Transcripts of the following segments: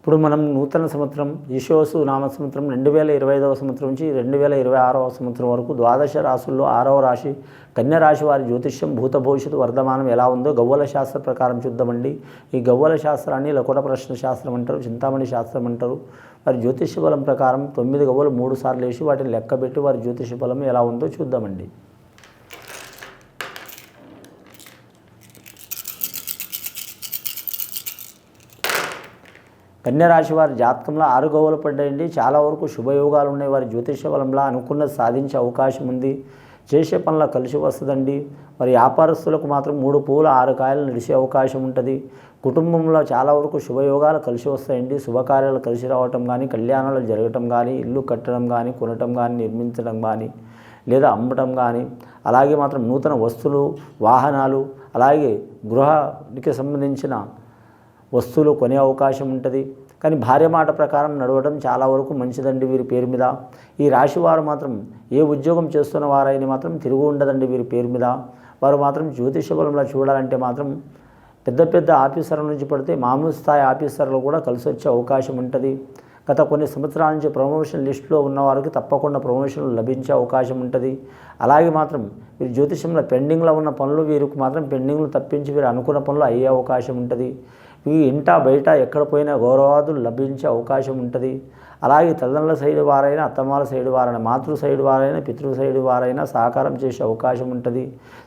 ఇప్పుడు మనం నూతన సంవత్సరం ఈశోసు నామ సంవత్సరం రెండు వేల ఇరవై ఐదవ సంవత్సరం నుంచి రెండు వేల ఇరవై ఆరవ సంవత్సరం వరకు ద్వాదశ రాశుల్లో ఆరవ రాశి కన్య రాశి వారి జ్యోతిష్యం భూత భవిష్యత్తు వర్ధమానం ఎలా ఉందో గవ్వల శాస్త్ర ప్రకారం చూద్దామండి. ఈ గవ్వల శాస్త్రాన్ని లకుట ప్రశ్న శాస్త్రం అంటారు చింతామణి శాస్త్రం అంటారు. వారి జ్యోతిష్య బలం ప్రకారం తొమ్మిది గవ్వలు మూడు సార్లు వేసి వాటిని లెక్కబెట్టి వారి జ్యోతిష్య బలం ఎలా ఉందో చూద్దామండి. కన్యరాశి వారి జాతకంలో ఆరు పడ్డాయండి. చాలా వరకు శుభయోగాలు ఉన్నాయి. వారి జ్యోతిష బలంలో అనుకున్నది సాధించే అవకాశం ఉంది. చేసే పనుల కలిసి వస్తుందండి. మరి వ్యాపారస్తులకు మాత్రం మూడు పూల ఆరు కాయలు నడిచే అవకాశం ఉంటుంది. కుటుంబంలో చాలా వరకు శుభయోగాలు కలిసి వస్తాయండి. శుభకార్యాలు కలిసి రావటం కానీ కళ్యాణాలు జరగటం కానీ ఇల్లు కట్టడం కానీ కొనటం కానీ నిర్మించడం కానీ లేదా అమ్మటం కానీ అలాగే మాత్రం నూతన వస్తువులు వాహనాలు అలాగే గృహానికి సంబంధించిన వస్తువులు కొనే అవకాశం ఉంటుంది. కానీ భార్య మాట ప్రకారం నడవడం చాలా వరకు మంచిదండి వీరి పేరు మీద. ఈ రాశి వారు మాత్రం ఏ ఉద్యోగం చేస్తున్న వారైనా మాత్రం తిరుగు ఉండదండి వీరి పేరు మీద. వారు మాత్రం జ్యోతిష బలంలో చూడాలంటే మాత్రం పెద్ద పెద్ద ఆఫీసర్ల నుంచి పడితే మామూలు స్థాయి ఆఫీసర్లు కూడా కలిసి వచ్చే అవకాశం ఉంటుంది. గత కొన్ని సంవత్సరాల నుంచి ప్రమోషన్ లిస్టులో ఉన్న వారికి తప్పకుండా ప్రమోషన్లు లభించే అవకాశం ఉంటుంది. అలాగే మాత్రం వీరు జ్యోతిషంలో పెండింగ్లో ఉన్న పనులు వీరికి మాత్రం పెండింగ్లు తప్పించి వీరు అనుకున్న పనులు అయ్యే అవకాశం ఉంటుంది. ఈ ఇంట బయట ఎక్కడ పోయినా గౌరవాదులు లభించే అవకాశం ఉంటుంది. అలాగే తల్లిదండ్రుల సైడ్ వారైనా అత్తమాల సైడ్ వారైనా మాతృ సైడ్ వారైనా పితృ సైడ్ వారైనా సహకారం చేసే అవకాశం ఉంటుంది.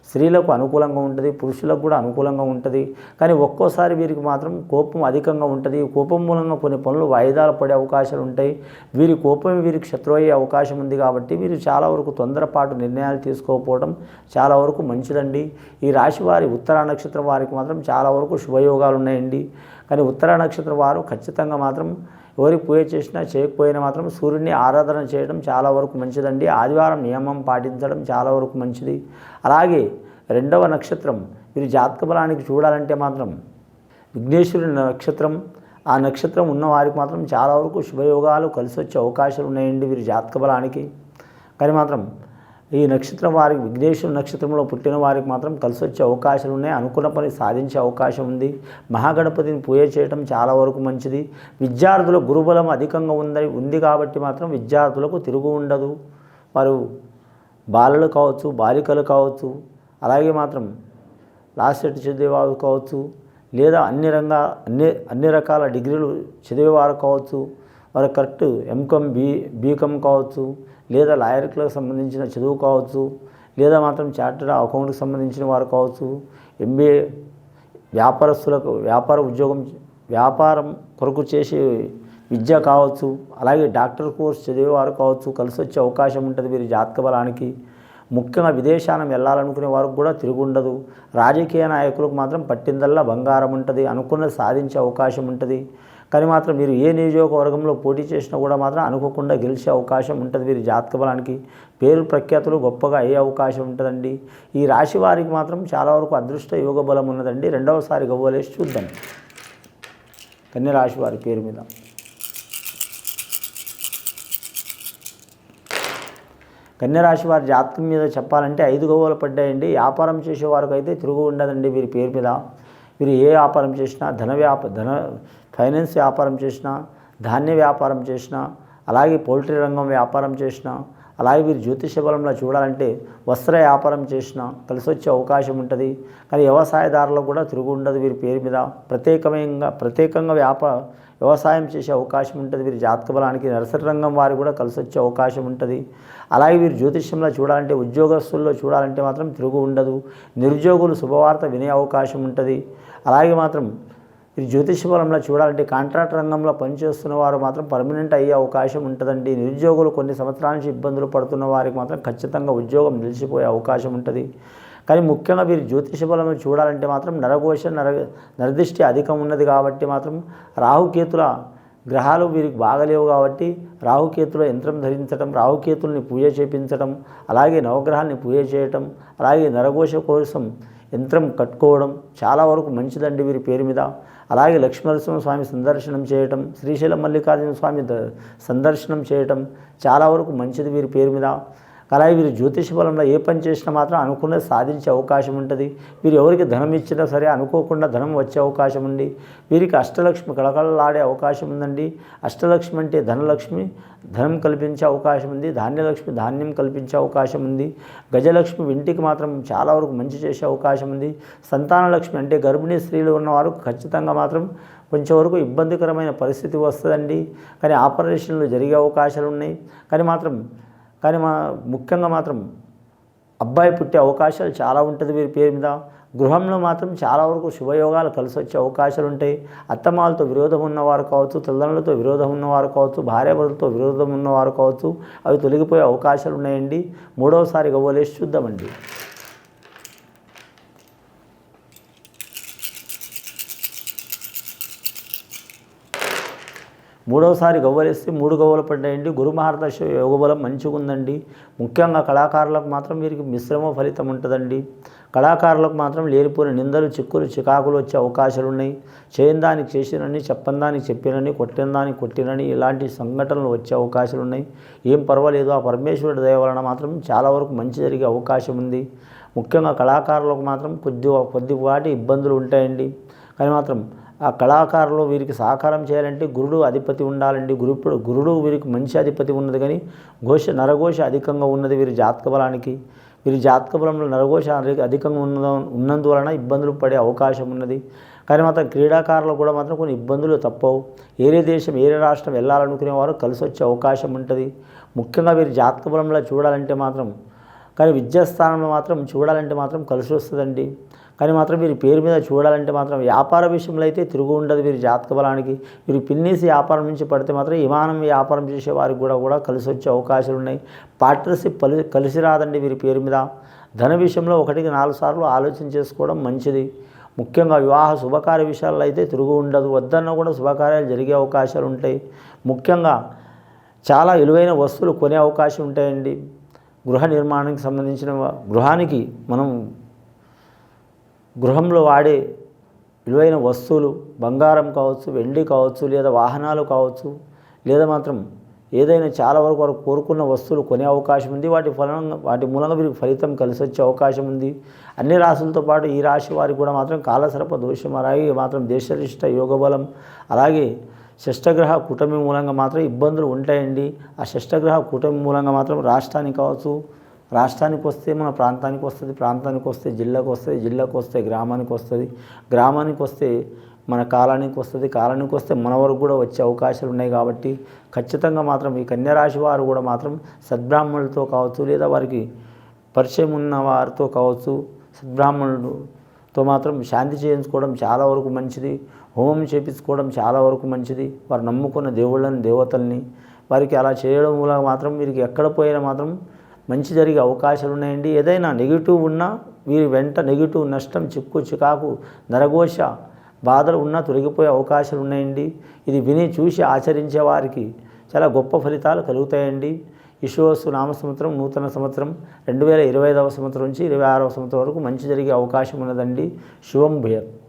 స్త్రీలకు అనుకూలంగా ఉంటుంది పురుషులకు కూడా అనుకూలంగా ఉంటుంది. కానీ ఒక్కోసారి వీరికి మాత్రం కోపం అధికంగా ఉంటుంది. కోపం మూలంగా కొన్ని పనులు వాయిదాలు పడే అవకాశాలు ఉంటాయి. వీరి కోపం వీరికి శత్రు అయ్యే అవకాశం ఉంది కాబట్టి వీరు చాలా వరకు తొందరపాటు నిర్ణయాలు తీసుకోకపోవడం చాలా వరకు మంచిదండి. ఈ రాశి వారి ఉత్తరా నక్షత్రం వారికి మాత్రం చాలా వరకు శుభయోగాలు ఉన్నాయండి. కానీ ఉత్తరా నక్షత్రం వారు ఖచ్చితంగా మాత్రం ఎవరికి పూజ చేసినా చేయకపోయినా మాత్రం సూర్యుడిని ఆరాధన చేయడం చాలా వరకు మంచిదండి. ఆదివారం నియమం పాటించడం చాలా వరకు మంచిది. అలాగే రెండవ నక్షత్రం వీరి జాతక బలానికి చూడాలంటే మాత్రం విఘ్నేశ్వరుని నక్షత్రం ఆ నక్షత్రం ఉన్న వారికి మాత్రం చాలా వరకు శుభయోగాలు కలిసి వచ్చే అవకాశాలు ఉన్నాయండి వీరి జాతక బలానికి. కానీ మాత్రం ఈ నక్షత్రం వారికి విఘ్నేశ్వర నక్షత్రంలో పుట్టిన వారికి మాత్రం కలిసి వచ్చే అవకాశాలు ఉన్నాయి అనుకున్న పని సాధించే అవకాశం ఉంది. మహాగణపతిని పూజ చేయడం చాలా వరకు మంచిది. విద్యార్థుల గురుబలం అధికంగా ఉందని ఉంది కాబట్టి మాత్రం విద్యార్థులకు తిరుగు ఉండదు. వారు బాలలు కావచ్చు బాలికలు కావచ్చు అలాగే మాత్రం లాస్ట్ సెట్ చదివేవారు కావచ్చు లేదా అన్ని రంగా అన్ని అన్ని రకాల డిగ్రీలు చదివేవారు కావచ్చు వారు కరెక్ట్ ఎంకామ్ బీ బీకామ్ కావచ్చు లేదా లాయర్లకు సంబంధించిన చదువు కావచ్చు లేదా మాత్రం చార్టెడ్ అకౌంట్కి సంబంధించిన వారు కావచ్చు ఎంబీఏ వ్యాపారస్తులకు వ్యాపార ఉద్యోగం వ్యాపారం కొరకు చేసే విద్య కావచ్చు అలాగే డాక్టర్ కోర్స్ చదివేవారు కావచ్చు కలిసి వచ్చే అవకాశం ఉంటుంది వీరి జాతక బలానికి. ముఖ్యంగా విదేశానం వెళ్ళాలనుకునే వారికి కూడా తిరుగుండదు రాజకీయ నాయకులకు మాత్రం పట్టిందల్లా బంగారం ఉంటుంది అనుకున్నది సాధించే అవకాశం ఉంటుంది. కానీ మాత్రం మీరు ఏ నియోజకవర్గంలో పోటీ చేసినా కూడా మాత్రం అనుకోకుండా గెలిచే అవకాశం ఉంటుంది వీరి జాతక బలానికి. పేరు ప్రఖ్యాతులు గొప్పగా అయ్యే అవకాశం ఉంటుందండి. ఈ రాశి వారికి మాత్రం చాలా వరకు అదృష్ట యోగ బలం ఉన్నదండి. రెండవసారి గవ్వలేసి చూద్దాం. కన్య రాశి వారి పేరు మీద. కన్యరాశి వారి జాతకం మీద చెప్పాలంటే ఐదు గవ్వలు పడ్డాయండి. వ్యాపారం చేసేవారికి అయితే తిరుగు ఉండదండి వీరి పేరు మీద. మీరు ఏ వ్యాపారం చేసినా ధన వ్యాప ధన ఫైనాన్స్ వ్యాపారం చేసినా ధాన్య వ్యాపారం చేసినా అలాగే పౌల్ట్రీ రంగం వ్యాపారం చేసినా అలాగే వీరు జ్యోతిష బలంలో చూడాలంటే వస్త్ర వ్యాపారం చేసినా కలిసి వచ్చే అవకాశం ఉంటుంది. కానీ వ్యవసాయదారులకు కూడా తిరుగు ఉండదు వీరి పేరు మీద. ప్రత్యేకమైన ప్రత్యేకంగా వ్యాపార వ్యవసాయం చేసే అవకాశం ఉంటుంది. వీరి జాతక బలానికి నర్సరీ రంగం వారికి కూడా కలిసి వచ్చే అవకాశం ఉంటుంది. అలాగే వీరు జ్యోతిష్యంలో చూడాలంటే ఉద్యోగస్తుల్లో చూడాలంటే మాత్రం తిరుగు ఉండదు. నిరుద్యోగులు శుభవార్త వినే అవకాశం ఉంటుంది. అలాగే మాత్రం వీరు జ్యోతిష బలంలో చూడాలంటే కాంట్రాక్ట్ రంగంలో పనిచేస్తున్న వారు మాత్రం పర్మనెంట్ అయ్యే అవకాశం ఉంటుందండి. నిరుద్యోగులు కొన్ని సంవత్సరాల నుంచి ఇబ్బందులు పడుతున్న వారికి మాత్రం ఖచ్చితంగా ఉద్యోగం నిలిచిపోయే అవకాశం ఉంటుంది. కానీ ముఖ్యంగా వీరు జ్యోతిష బలం చూడాలంటే మాత్రం నరఘోష నర నరదృష్టి అధికం ఉన్నది కాబట్టి మాత్రం రాహుకేతుల గ్రహాలు వీరికి బాగలేవు కాబట్టి రాహుకేతుల యంత్రం ధరించడం రాహుకేతుల్ని పూజ చేపించడం అలాగే నవగ్రహాన్ని పూజ చేయటం అలాగే నరఘోష కోసం యంత్రం కట్టుకోవడం చాలా వరకు మంచిదండి వీరి పేరు మీద. అలాగే లక్ష్మీనరసింహ స్వామి సందర్శనం చేయటం శ్రీశైలం మల్లికార్జున స్వామి సందర్శనం చేయటం చాలా వరకు మంచిది వీరి పేరు మీద. అలాగే వీరు జ్యోతిష బలంలో ఏ పని చేసినా మాత్రం అనుకున్నది సాధించే అవకాశం ఉంటుంది. వీరు ఎవరికి ధనం ఇచ్చినా సరే అనుకోకుండా ధనం వచ్చే అవకాశం ఉంది. వీరికి అష్టలక్ష్మి కళకళలాడే అవకాశం ఉందండి. అష్టలక్ష్మి అంటే ధనలక్ష్మి ధనం కల్పించే అవకాశం ఉంది. ధాన్యలక్ష్మి ధాన్యం కల్పించే అవకాశం ఉంది. గజలక్ష్మి ఇంటికి మాత్రం చాలా వరకు మంచి చేసే అవకాశం ఉంది. సంతానలక్ష్మి అంటే గర్భిణీ స్త్రీలు ఉన్నవారు ఖచ్చితంగా మాత్రం కొంచెం వరకు ఇబ్బందికరమైన పరిస్థితి వస్తుందండి. కానీ ఆపరేషన్లు జరిగే అవకాశాలు ఉన్నాయి. కానీ మాత్రం కానీ మా ముఖ్యంగా మాత్రం అబ్బాయి పుట్టే అవకాశాలు చాలా ఉంటుంది వీరి పేరు మీద. గృహంలో మాత్రం చాలా వరకు శుభయోగాలు కలిసి వచ్చే అవకాశాలు ఉంటాయి. అత్తమాలతో విరోధం ఉన్నవారు కావచ్చు తల్లిదండ్రులతో విరోధం ఉన్నవారు కావచ్చు భార్యాభర్తలతో విరోధం ఉన్నవారు కావచ్చు అవి తొలగిపోయే అవకాశాలు ఉన్నాయండి. మూడవసారి గవ్వలేసి చూద్దామండి. మూడవసారి గవ్వలేస్తే మూడు గవ్వలు పడ్డాయండి. గురు మహారదర్శ యోగబలం మంచిగా ఉందండి. ముఖ్యంగా కళాకారులకు మాత్రం వీరికి మిశ్రమ ఫలితం ఉంటుందండి. కళాకారులకు మాత్రం లేనిపోయిన నిందలు చిక్కులు చికాకులు వచ్చే అవకాశాలు ఉన్నాయి. చేయని దానికి చేసినని చెప్పని దానికి చెప్పినని కొట్టిన దానికి కొట్టినని ఇలాంటి సంఘటనలు వచ్చే అవకాశాలు ఉన్నాయి. ఏం పర్వాలేదు. ఆ పరమేశ్వరుడి దయ వలన మాత్రం చాలా వరకు మంచి జరిగే అవకాశం ఉంది. ముఖ్యంగా కళాకారులకు మాత్రం కొద్ది కొద్దిపాటి ఇబ్బందులు ఉంటాయండి. కానీ మాత్రం ఆ కళాకారులు వీరికి సహకారం చేయాలంటే గురుడు అధిపతి ఉండాలండి. గురుడు గురుడు వీరికి మంచి అధిపతి ఉన్నది కానీ ఘోష నరఘోష అధికంగా ఉన్నది వీరి జాతక బలానికి. వీరి జాతక బలంలో నరఘోష అధికంగా ఉన్న ఉన్నందువలన ఇబ్బందులు పడే అవకాశం ఉన్నది. కానీ మాత్రం క్రీడాకారులు కూడా మాత్రం కొన్ని ఇబ్బందులు తప్పవు. ఏరే దేశం ఏరే రాష్ట్రం వెళ్ళాలనుకునే వారు కలిసి వచ్చే అవకాశం ఉంటుంది. ముఖ్యంగా వీరి జాతక బలంలో చూడాలంటే మాత్రం కానీ విద్యాస్థానంలో మాత్రం చూడాలంటే మాత్రం కలిసి వస్తుందండి కానీ మాత్రం వీరి పేరు మీద చూడాలంటే మాత్రం వ్యాపార విషయంలో అయితే తిరుగు ఉండదు వీరి జాతక బలానికి. మీరు పిన్నేసి వ్యాపారం నుంచి పడితే మాత్రం విమానం వ్యాపారం చేసే వారికి కూడా కూడా కలిసి వచ్చే అవకాశాలు ఉన్నాయి. పార్ట్నర్షిప్ పలి కలిసి రాదండి వీరి పేరు మీద. ధన విషయంలో ఒకటికి నాలుగు సార్లు ఆలోచన చేసుకోవడం మంచిది. ముఖ్యంగా వివాహ శుభకార్య విషయాల్లో అయితే తిరుగు ఉండదు. వద్దన్నా కూడా శుభకార్యాలు జరిగే అవకాశాలు ఉంటాయి. ముఖ్యంగా చాలా విలువైన వస్తువులు కొనే అవకాశం ఉంటాయండి. గృహ నిర్మాణానికి సంబంధించిన గృహానికి మనం గృహంలో వాడే విలువైన వస్తువులు బంగారం కావచ్చు వెండి కావచ్చు లేదా వాహనాలు కావచ్చు లేదా మాత్రం ఏదైనా చాలా వరకు వారు కోరుకున్న వస్తువులు కొనే అవకాశం ఉంది. వాటి ఫలంగా వాటి మూలంగా వీరికి ఫలితం కలిసి వచ్చే అవకాశం ఉంది. అన్ని రాశులతో పాటు ఈ రాశి వారికి కూడా మాత్రం కాలసర్ప దోషం అలాగే మాత్రం దేశరిష్ట యోగబలం అలాగే షష్టగ్రహ కూటమి మూలంగా మాత్రం ఇబ్బందులు ఉంటాయండి. ఆ షష్టగ్రహ కూటమి మూలంగా మాత్రం రాష్ట్రానికి కావచ్చు రాష్ట్రానికి వస్తే మన ప్రాంతానికి వస్తుంది ప్రాంతానికి వస్తే జిల్లాకు వస్తుంది జిల్లాకు వస్తే గ్రామానికి వస్తుంది. గ్రామానికి వస్తే మన కాలానికి వస్తుంది కాలానికి వస్తే మన వరకు కూడా వచ్చే అవకాశాలు ఉన్నాయి కాబట్టి ఖచ్చితంగా మాత్రం ఈ కన్యరాశి వారు కూడా మాత్రం సద్బ్రాహ్మణులతో కావచ్చు లేదా వారికి పరిచయం ఉన్న వారితో కావచ్చు సద్బ్రాహ్మణులతో మాత్రం శాంతి చేయించుకోవడం చాలా వరకు మంచిది. హోమం చేపించుకోవడం చాలా వరకు మంచిది. వారు నమ్ముకున్న దేవుళ్ళని దేవతల్ని వారికి అలా చేయడం మూలంగా మాత్రం వీరికి ఎక్కడ పోయినా మాత్రం మంచి జరిగే అవకాశాలు ఉన్నాయండి. ఏదైనా నెగిటివ్ ఉన్నా వీరి వెంట నెగిటివ్ నష్టం చిక్కు చికాకు నరఘోష బాధలు ఉన్నా తొలగిపోయే అవకాశాలు ఉన్నాయండి. ఇది విని చూసి ఆచరించే వారికి చాలా గొప్ప ఫలితాలు కలుగుతాయండి. విశ్వవస్తు నామ సంవత్సరం నూతన సంవత్సరం రెండు వేల ఇరవై ఐదవ సంవత్సరం నుంచి ఇరవై ఆరవ సంవత్సరం వరకు మంచి జరిగే అవకాశం ఉన్నదండి. శుభం భూయత్.